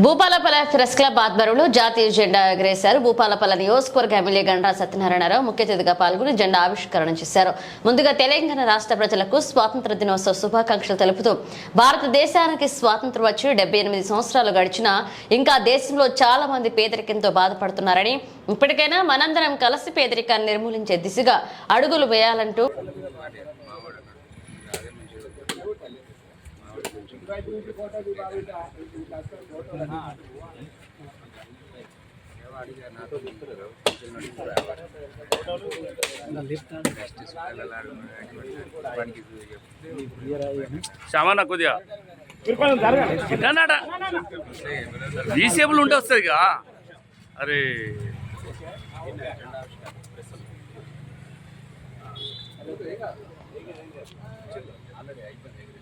Bhupalpally press club ఆధ్వర్యంలో జాతీయ జెండా ఎగరేశారు. భూపాలపల్లి నియోజకవర్గ ఎమ్మెల్యే గండ్రా సత్యనారాయణరావు ముఖ్య అతిథిగా పాల్గొని జెండా ఆవిష్కరణ చేశారు. ముందుగా తెలంగాణ రాష్ట్ర ప్రజలకు స్వాతంత్ర దినోత్సవ శుభాకాంక్షలు తెలుపుతూ భారతదేశానికి స్వాతంత్రం వచ్చి డెబ్బై ఎనిమిది సంవత్సరాలు గడిచినా ఇంకా దేశంలో చాలా మంది పేదరికంతో బాధపడుతున్నారని ఇప్పటికైనా మనందరం కలిసి పేదరికాన్ని నిర్మూలించే దిశగా అడుగులు వేయాలంటూ శ్యామన్న కొద్దిగా. డీసేబుల్ ఉంటే వస్తుంది ఇక. అరే. అయిపోయింది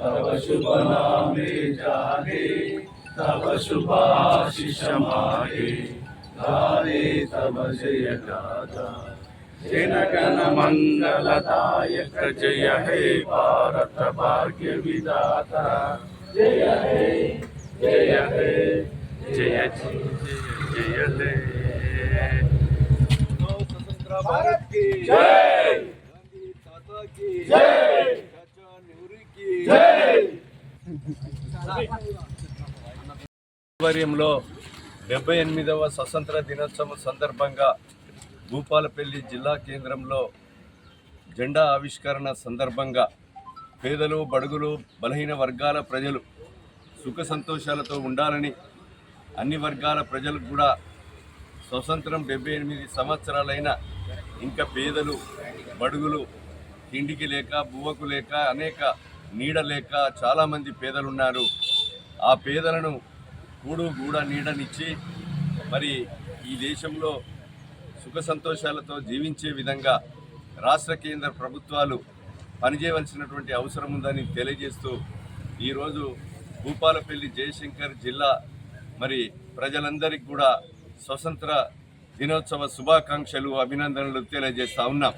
तब शुभ नामे जागे तब शुभाशिष मागे धारे तब जय गाता जनगण मंगलदायक जय हे भारत भाग्य विदाता जय हे जय हे जय जय जय ले भारत की जय! गांधी की जय! ఆధ్వర్యంలో డెబ్బై ఎనిమిదవ స్వతంత్ర దినోత్సవం సందర్భంగా భూపాలపల్లి జిల్లా కేంద్రంలో జెండా ఆవిష్కరణ సందర్భంగా పేదలు బడుగులు బలహీన వర్గాల ప్రజలు సుఖ సంతోషాలతో ఉండాలని అన్ని వర్గాల ప్రజలకు కూడా స్వతంత్రం డెబ్బై ఎనిమిది సంవత్సరాలైన ఇంకా పేదలు బడుగులు తిండికి లేక బువ్వకు లేక అనేక నీడ లేక చాలామంది పేదలు ఉన్నారు ఆ పేదలను కూడు గూడ నీడనిచ్చి మరి ఈ దేశంలో సుఖ సంతోషాలతో జీవించే విధంగా రాష్ట్ర కేంద్ర ప్రభుత్వాలు పనిచేయవలసినటువంటి అవసరం ఉందని తెలియజేస్తూ ఈరోజు భూపాలపల్లి జయశంకర్ జిల్లా మరి ప్రజలందరికీ కూడా స్వతంత్ర దినోత్సవ శుభాకాంక్షలు అభినందనలు తెలియజేస్తా ఉన్నాం.